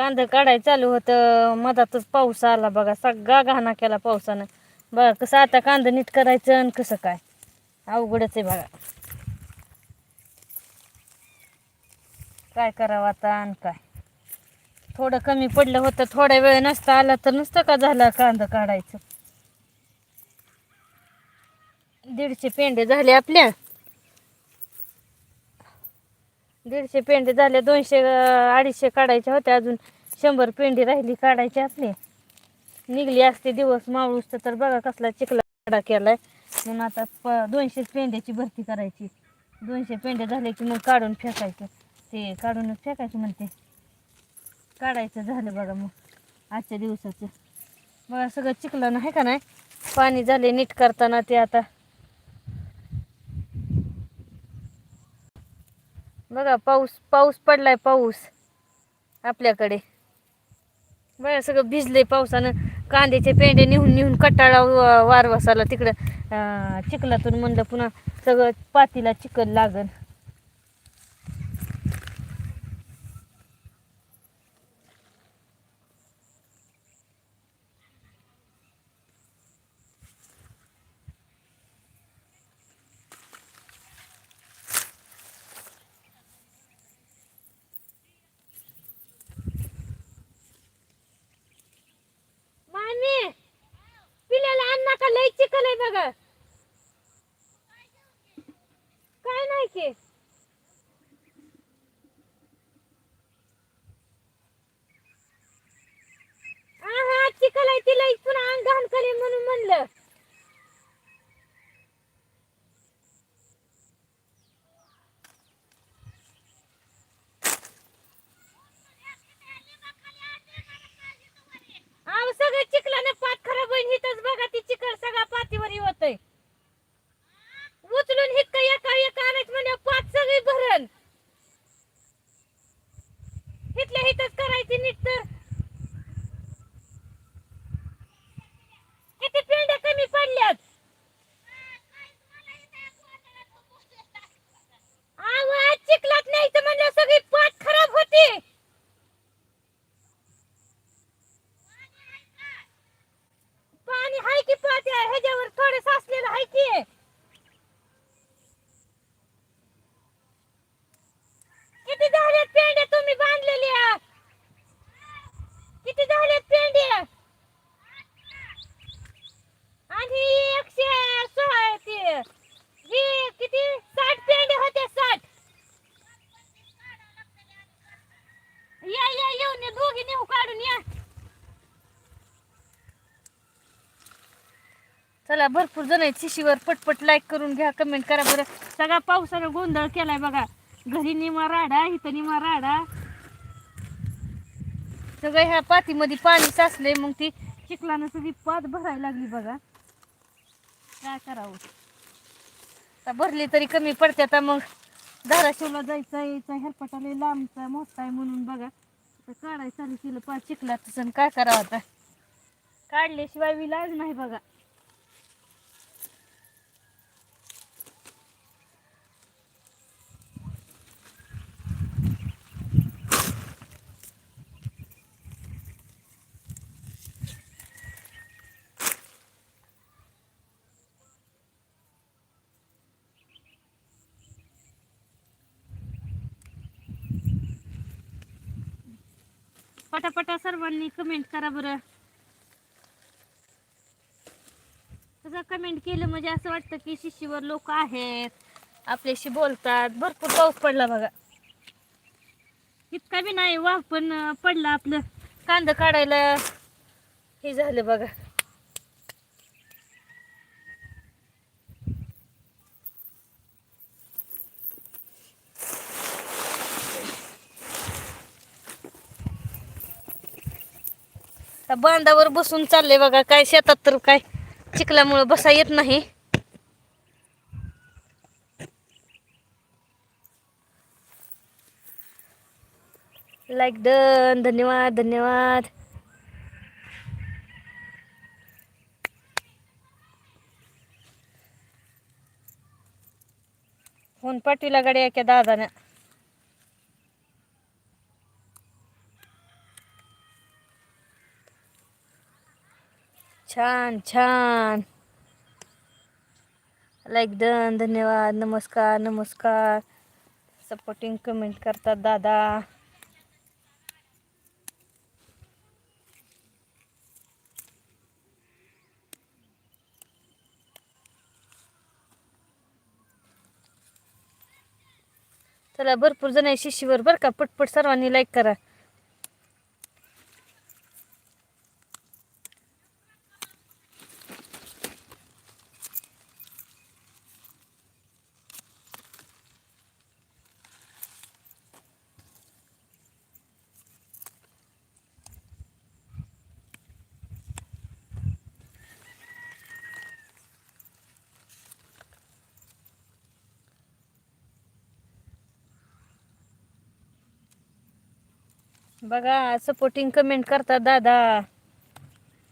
कांदा काढायला चालू होतं. मधातच पाऊस आला बघा. सगळा घाणा केला पावसानं. बघा कसं आता कांदा नीट करायचं आणि कसं काय. अवघडच आहे बघा. काय करावं आता आणि काय. थोडं कमी पडलं होतं. थोडा वेळ नसता आला तर नुसतं का झाला कांदा काढायचं? दीडशे पेंडे झाले आपल्या. दीडशे पेंडे झाले दोनशे अडीचशे काढायच्या होत्या अजून शंभर पेंडी राहिली काढायची आपली. निघली असते दिवस मावळूस तर बघा कसला चिखला काढा केलाय. म्हणून आता प दोनशे पेंड्याची भरती करायची. दोनशे पेंडे झाले की मग काढून फेकायचं. ते काढूनच फेकायचं म्हणते. काढायचं झालं बघा मग आजच्या दिवसाचं. बघा सगळं चिखलं आहे का नाही? पाणी झाले नीट करताना ते आता. बघा पाऊस पाऊस पडलाय पाऊस आपल्याकडे. बघा सगळं भिजलंय पावसानं. कांद्याचे पेंडे निहून निहून कटाळा व- तिकडं चिखलातून म्हणलं पुन्हा सगळं पातीला चिखल लागल चला भरपूर जण आहेत. शिशीवर पटपट लाईक करून घ्या कमेंट करा बरं. सगळा पावसानं गोंधळ केलाय बघा. घरी निमा राडा इथं निमा राडा. सगळं ह्या पातीमध्ये पाणी साचलंय मग ती चिखलानं सगळी पात भरायला लागली बघा. काय करावं? आता भरली तरी कमी पडते आता मग धाराशिवला जायचं यायचं हेरपटाला लांबचा मोठा आहे म्हणून बघा. आता काढायचं चालू केलं पाच चिखलात तसं काय करावं आता? काढल्याशिवाय विलाज नाही बघा. पटापटा सर्वांनी कमेंट करा बरं. तसं कमेंट केलं म्हणजे असं वाटतं की शिशीवर लोक आहेत. आपल्याशी बोलतात. भरपूर पाऊस पडला बघा. इतका बी नाही वाघ पण पडला आपलं. कांदा काढायला हे झालं बघा. बांधावर बसून चालले बघा काय शेतात तर काय चिखलामुळं बसा येत नाही. लाईक डन धन्यवाद धन्यवाद. फोन पाठविला गाडी एका दादाने. छान छान. लाईक डन धन्यवाद नमस्कार नमस्कार. सपोर्टिंग कमेंट करतात दादा. चला भरपूर जण आहे शिशीवर बरं का. पटपट सर्वांनी लाईक करा. बघा सपोर्टिंग कमेंट करतात दादा.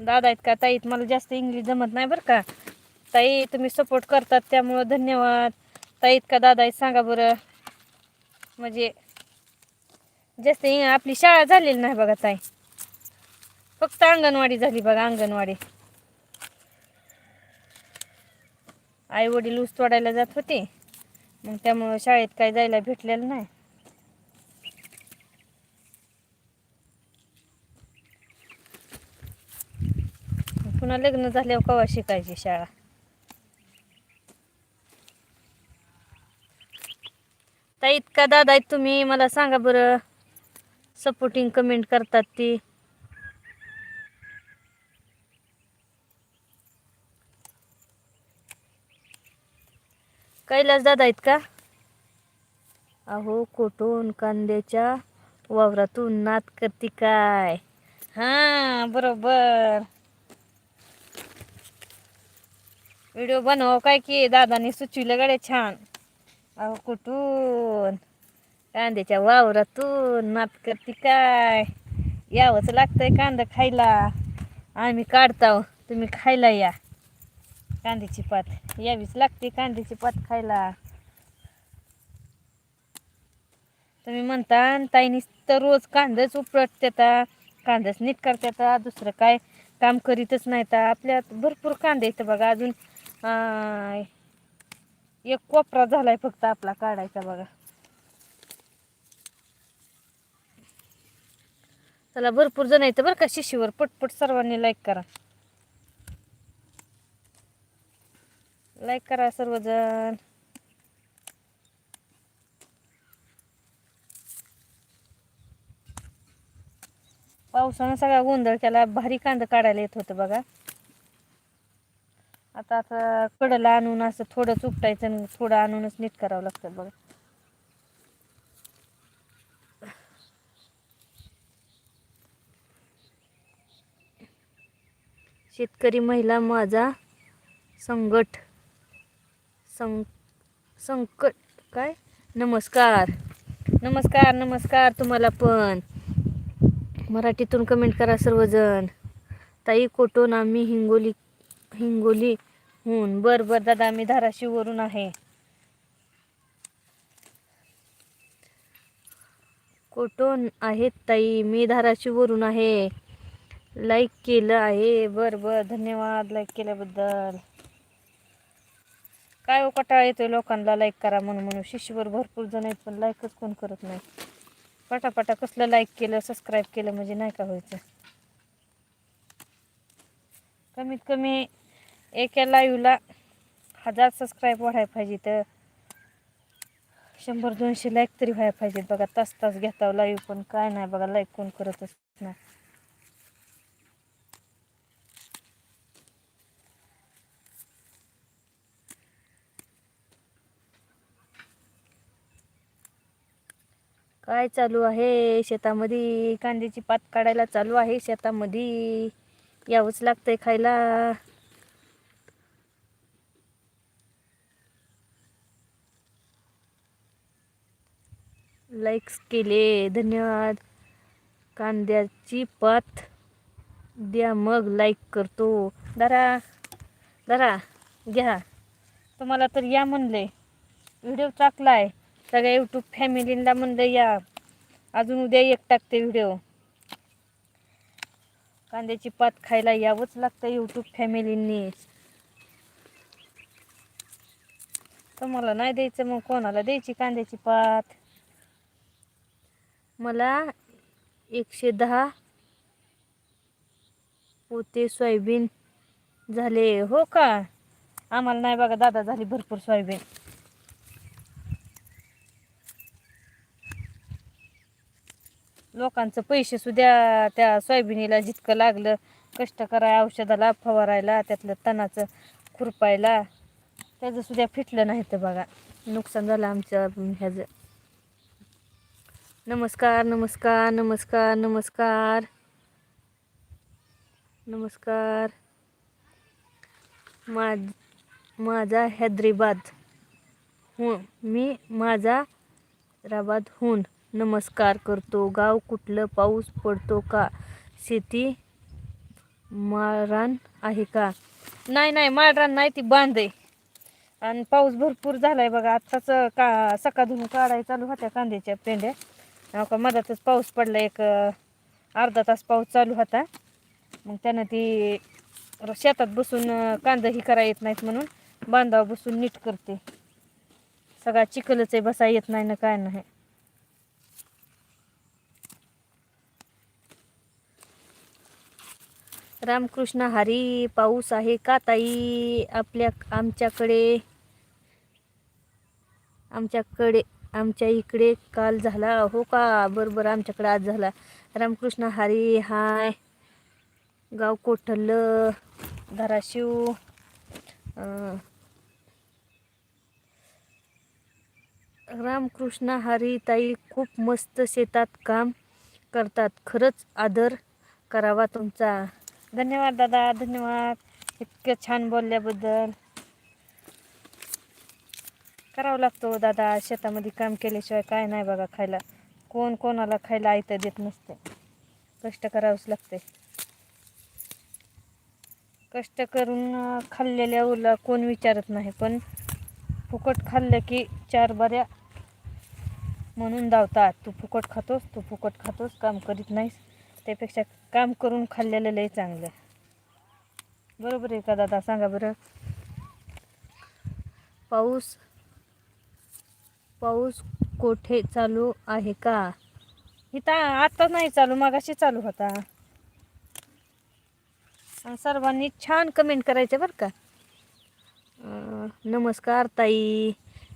दादा आहेत का? ताईत मला जास्त इंग्लिश जमत नाही बरं का. ताई तुम्ही सपोर्ट करतात त्यामुळं धन्यवाद. ताईत का? दादा आहेत सांगा बरं. म्हणजे जास्त इंग- आपली शाळा झालेली नाही बघा ताई. फक्त अंगणवाडी झाली बघा अंगणवाडी. आई वडील ऊस तोडायला जात होते. मग त्यामुळं शाळेत काय जायला भेटलेलं नाही. पुन्हा लग्न झाल्यावर कवा शिकायची शाळा? ताईत इतका दादा आहेत तुम्ही. मला सांगा बरं. सपोर्टिंग कमेंट करतात ती. कैलास दादा आहेत का? अहो कोटून कांद्याच्या वावरातून नात करते काय? हा बरोबर. व्हिडिओ बनव काय की दादाने सुचविलं गडे छान. अहो कुठून? कांद्याच्या वावरातून नात करते काय? यावंच लागतंय कांदा खायला. आम्ही काढताव हो, तुम्ही खायला या. कांद्याची पात यावीच लागते कांद्याची पात खायला. तुम्ही म्हणता ताईनी तर रोज कांदाच उपटत्याता कांदाच नीट करत्याता दुसरं काय? काम करीतच नाही तर आपल्यात भरपूर कांदे येतं बघा अजून हाय. एक कोपरा झालाय फक्त आपला काढायचा बघा. चला भरपूर जण येतं बरं का शिशीवर. पटपट सर्वांनी लाईक करा. लाईक करा सर्वजण. पावसानं सगळा गोंधळ केला. भारी कांदा काढायला येत होतं बघा. आता आता कडला आणून असं थोडंच उपटायचं आणि थोडं आणूनच नीट करावं लागतं बघा. शेतकरी महिला माझा संकट सं संकट काय? नमस्कार. नमस्कार नमस्कार तुम्हाला पण. मराठीतून कमेंट करा सर्वजण. ताई कोटोन आम्ही हिंगोली हिंगोली हून बर बर दादा मी धाराशिववरून आहे. कुठून आहेत ताई? मी धाराशिववरून आहे. लाईक केलं आहे. बर बर धन्यवाद लाईक केल्याबद्दल. काय हो कटाळा येतोय लोकांना लाईक करा म्हणून म्हणून. शिष्यवर भरपूर जण आहेत पण लाईकच कोण करत नाही. पटापटा कसलं लाईक केलं सबस्क्राईब केलं म्हणजे नाही का व्हायचं? कमीत कमी एका लाईव्हला हजार सबस्क्राईब वाढायला पाहिजे तर. शंभर दोनशे लाईक तरी व्हायला पाहिजेत बघा तास तास घेता लाईव्ह पण. काय नाही बघा लाईक कोण करतच नाही. काय चालू आहे शेतामध्ये? कांद्याची पात काढायला चालू आहे शेतामध्ये. यावंच लागतंय खायला. लाईक्स केले धन्यवाद. कांद्याची पात द्या मग लाईक करतो. दारा दारा घ्या. तुम्हाला तर या म्हणले व्हिडिओ टाकलाय सगळ्या यूट्यूब फॅमिलीला म्हणलं या. अजून उद्या एक टाकते व्हिडिओ कांद्याची पात खायला यावंच लागतं यूट्यूब फॅमिलींनी तुम्हाला नाही द्यायचं मग कोणाला द्यायची कांद्याची पात? मला एकशे दहा पोते सोयाबीन झाले. हो का? आम्हाला नाही बघा दादा झाली भरपूर सोयाबीन. लोकांचं पैसे सुद्धा त्या सोयाबीनीला जितकं लागलं कष्ट कराय औषधाला फवारायला त्यातलं तणाचं खुरपायला त्याचं सुद्धा फिटलं नाही तर बघा. नुकसान झालं आमचं ह्याचं. नमस्कार नमस्कार नमस्कार नमस्कार. नमस्कार. मा माझा हैदराबाद. हो मी माझा हैदराबादहून नमस्कार करतो. गाव कुठलं पाऊस पडतो का? शेती माळरान आहे का? नाही नाही माळरान नाही ती बांध आहे. आणि पाऊस भरपूर झाला आहे बघा. आत्ताच का सकाळ धुवून काढायला चालू होत्या कांद्याच्या पेंड्या. का मधातच पाऊस पडला एक अर्धा तास पाऊस चालू होता. मग त्यानं ती शेतात बसून कांदा ही करा येत नाहीत म्हणून बांधावर बसून नीट करते. सगळा चिखलच आहे बसा येत नाही ना काय नाही. रामकृष्ण हरी पाऊस आहे का ताई? आपल्या आमच्याकडे आमच्याकडे आमच्या इकडे काल झाला. हो का? बरोबर आमच्याकडे आज झाला. रामकृष्ण हरी हाय. गाव कोठल? धाराशिव. रामकृष्ण हरी ताई खूप मस्त शेतात काम करतात. खरंच आदर करावा तुमचा. धन्यवाद दादा धन्यवाद. इतकं छान बोलल्याबद्दल. करावं लागतो हो दादा शेतामध्ये काम केल्याशिवाय काय नाही बघा खायला. कोण कोणाला खायला आयतं देत नसते. कष्ट करावंच लागते. कष्ट करून खाल्लेल्या उला कोण विचारत नाही पण फुकट खाल्लं की चार बऱ्या म्हणून धावतात. तू फुकट खातोस तू फुकट खातोस काम करीत नाहीस. त्यापेक्षा काम करून खाल्लेलं लय चांगलं. बरोबर आहे का दादा? सांगा बरं. पाऊस पाऊस कोठे चालू आहे का? इथं आता नाही चालू मागाशी चालू होता. सर्वांनी छान कमेंट करायचे बरं का. नमस्कार ताई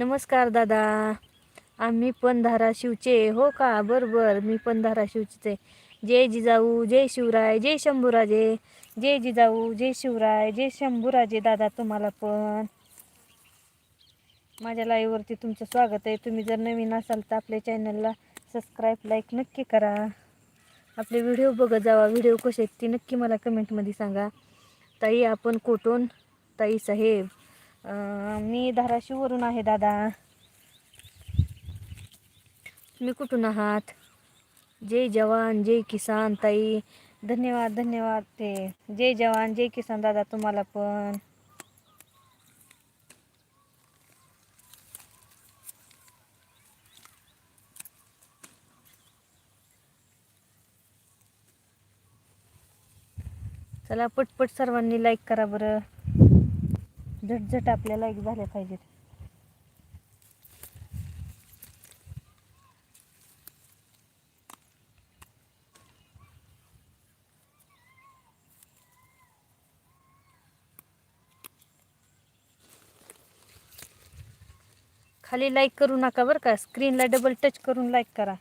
नमस्कार दादा. आम्ही पण धाराशिवचे हो का? बरोबर मी पण धाराशिवचीच आहे जय जिजाऊ जय शिवराय जय शंभूराजे. जय जिजाऊ जय शिवराय जय शंभूराजे दादा तुम्हाला पण. माझ्या लाईव्हवरती तुमचं स्वागत आहे. तुम्ही जर नवीन असाल तर आपल्या चॅनलला सबस्क्राईब लाईक नक्की करा. आपले व्हिडिओ बघत जावा. व्हिडिओ कसे आहेत ते नक्की मला कमेंटमध्ये सांगा. ताई आपण कुठून? ताई साहेब. मी धाराशिववरून आहे दादा. तुम्ही कुठून आहात? जय जवान जय किसान ताई. धन्यवाद धन्यवाद ते. जय जवान जय किसान दादा तुम्हाला पण. चला पटपट सर्वांनी लाईक करा बरं. झटझट आपल्या लाईक झाल्या पाहिजेत. खाली लाईक करू नका बरं का. स्क्रीनला डबल टच करून लाईक करा.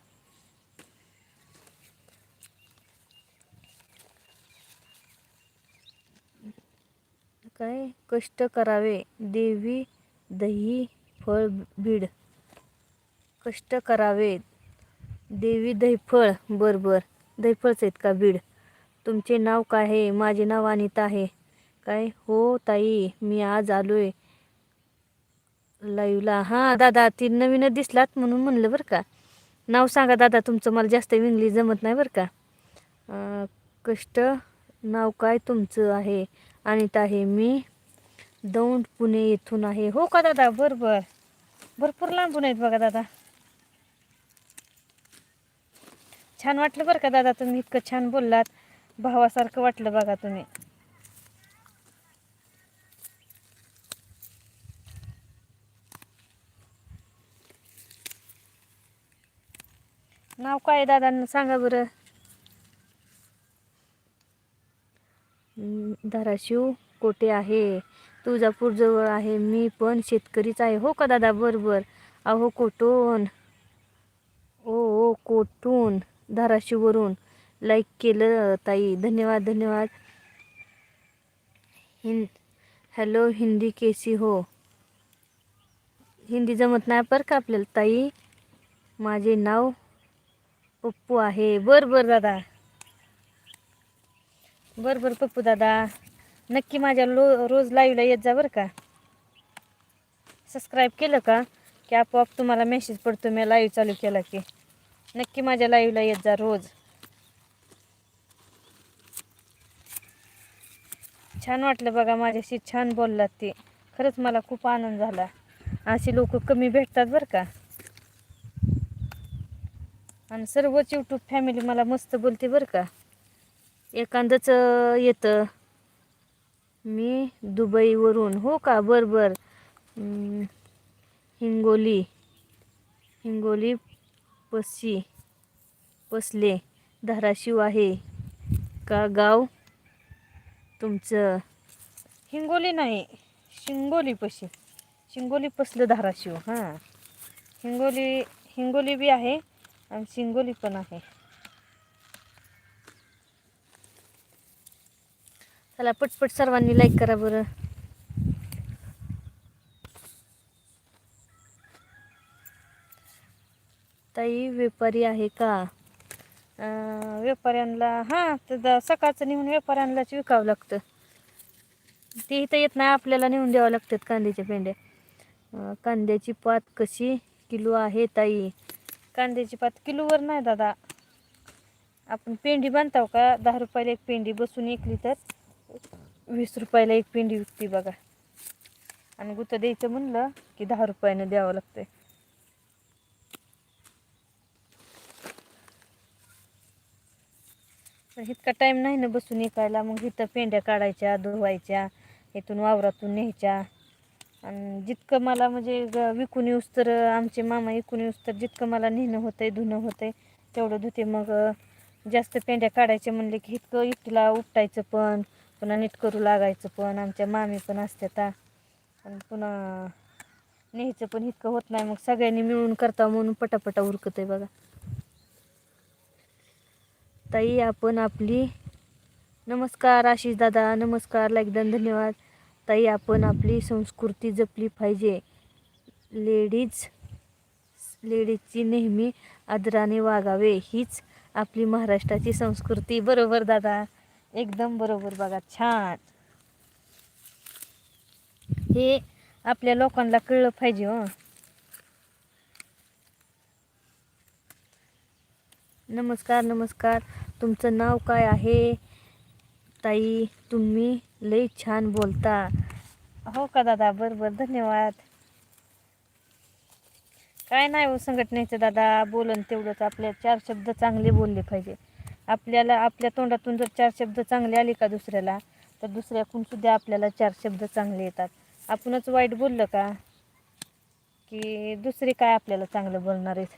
काय कष्ट करावे. देवी दही फळ बीड. कष्ट करावे. देवी दहीफळ बर बर. दहीफळच आहेत का बीड? तुमचे नाव काय आहे? माझे नाव अनिता आहे. काय? हो ताई. मी आज आलो आहे लाईव्हला. हां दादा ती नवीनच दिसलात म्हणून म्हणलं बरं का. नाव सांगा दादा. तुमचं मला जास्त इंग्लिश जमत नाही बरं का. कष्ट नाव काय तुमचं आहे? अनिता आहे. मी दौंड पुणे येथून आहे. हो का दादा? बरोबर भरपूर लांबून आहेत बघा दादा. छान वाटलं बरं का दादा तुम्ही इतकं छान बोललात. भावासारखं वाटलं बघा तुम्ही. नाव काय दादांना? सांगा बरं. धाराशिव कोठे आहे? तुळजापूरजवळ आहे. मी पण शेतकरीच आहे. हो का दादा? बरोबर. अहो कोटून. ओ ओ कोटून. धाराशिववरून. लाईक केलं ताई. धन्यवाद धन्यवाद. हिं हॅलो हिंदी केसी हो. हिंदी जमत नाही बरं का आपल्याला ताई? माझे नाव पप्पू आहे. बरं बरं दादा. बर बर पप्पू दादा. नक्की माझ्या लो रोज लाईव्हला येत जा बरं का. सबस्क्राईब केलं का की आपोआप तुम्हाला मेसेज पडतो मी लाईव्ह चालू केला की. नक्की माझ्या लाईव्हला येत जा रोज. छान वाटलं बघा माझ्याशी छान बोललात ते. खरंच मला खूप आनंद झाला. असे लोक कमी भेटतात बरं का. आणि सर्वच यूट्यूब फॅमिली मला मस्त बोलते बरं का. एखादंच येतं. मी दुबईवरून हो का? बरं बरं. हिंगोली. हिंगोली पसी पसले. धाराशिव आहे. का गाव? तुमचं? हिंगोली नाही. शिंगोली पशी. शिंगोली पसलं धाराशिव हां. हिंगोली हिंगोली बी आहे आणि शिंगोली पण आहे. चला पटपट सर्वांनी लाईक करा बरं. ताई व्यापारी आहे का? व्यापाऱ्यांना हां तर सकाळचं नेऊन व्यापाऱ्यांनाच विकावं लागतं. ते इथं येत नाही आपल्याला नेऊन द्यावं लागतात कांद्याच्या पेंड्या. कांद्याची पात कशी किलो आहे ताई? कांद्याची पात किलोवर नाही दादा. आपण पेंडी बांधताव का? दहा रुपयाला एक पेंडी बसून एकली तर वीस रुपयाला एक पेंडी विकते बघा. आणि गुतं द्यायचं म्हणलं की दहा रुपयानं द्यावं लागतंय. पण इतका टाईम नाही ना बसून ऐकायला. मग इथं पेंड्या काढायच्या धुवायच्या इथून वावरातून न्यायच्या. आणि जितकं मला म्हणजे विकून येऊस तर आमचे मामा विकून येऊस तर जितकं मला नेणं होतंय धुणं होतंय तेवढं धुते. मग जास्त पेंड्या काढायच्या म्हणले की इतकं इटला उपटायचं पण पुन्हा नीट करू लागायचं पण. आमच्या मामी पण असतात आणि पुन्हा न्यायचं पण इतकं होत नाही. मग सगळ्यांनी मिळून करता म्हणून पटापटा उरकत आहे बघा. ताई आपण आपली नमस्कार आशिष दादा. नमस्कार लाईकदान धन्यवाद. ताई आपण आपली संस्कृती जपली पाहिजे. लेडीज लेडीजची नेहमी आदराने वागावे. हीच आपली महाराष्ट्राची संस्कृती. बरोबर दादा? एकदम बरोबर बघा छान. हे आपल्या लोकांना कळलं पाहिजे हो. नमस्कार नमस्कार. तुमचं नाव काय आहे? ताई तुम्ही लई छान बोलता. हो का दादा? बरं बरं. धन्यवाद. काय नाही हो संघटनेचं दादा बोलन तेवढंच. आपल्या चार शब्द चांगले बोलले पाहिजे. आपल्याला आपल्या तोंडातून जर चार शब्द चांगले आले का दुसऱ्याला तर दुसऱ्याकडून सुद्धा आपल्याला चार शब्द चांगले येतात. आपणच वाईट बोललं का की दुसरे काय आपल्याला चांगलं बोलणार आहेत?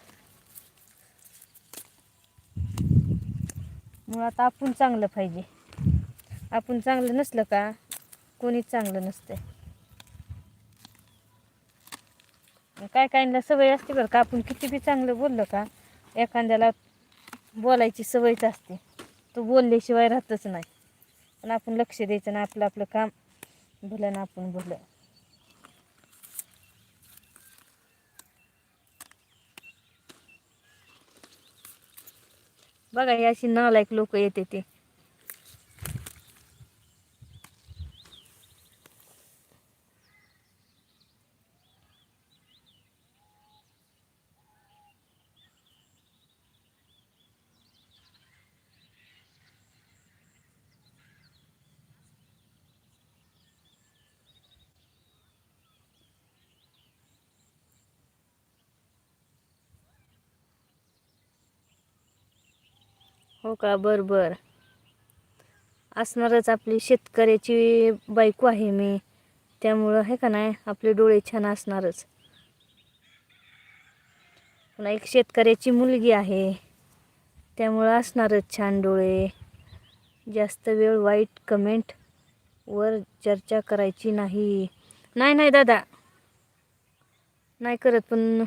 मुळात आपण चांगलं पाहिजे. आपण चांगलं नसलं का कोणीच चांगलं नसतं काय काहींना सवय असते बरं का आपण किती बी चांगलं बोललं का एखाद्याला बोलायची सवयच असते. तो बोलल्याशिवाय राहतच नाही. पण आपण लक्ष द्यायचं ना आपलं आपलं काम भलं ना आपण भलं. बघा हे अशी नालायक लोक येते ते. हो का? बर बर असणारच आपली शेतकऱ्याची बायको आहे मी. त्यामुळं आहे का नाही? आपले डोळे छान असणारच. पुन्हा एक शेतकऱ्याची मुलगी आहे. त्यामुळं असणारच छान डोळे. जास्त वेळ वाईट कमेंट वर चर्चा करायची नाही. नाही नाही दादा. नाही करत पण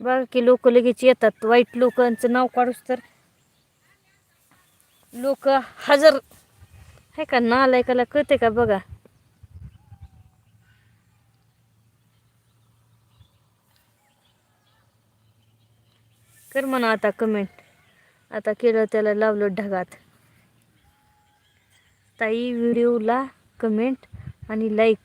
बघा की लोक लगेच येतात. वाईट लोकांचं नाव काढूस तर लोक हजर. आहे का नालायकाला कळते का बघा? कर म्हणा आता कमेंट आता केलं त्याला लावलं ढगात. ताई व्हिडिओला कमेंट आणि लाईक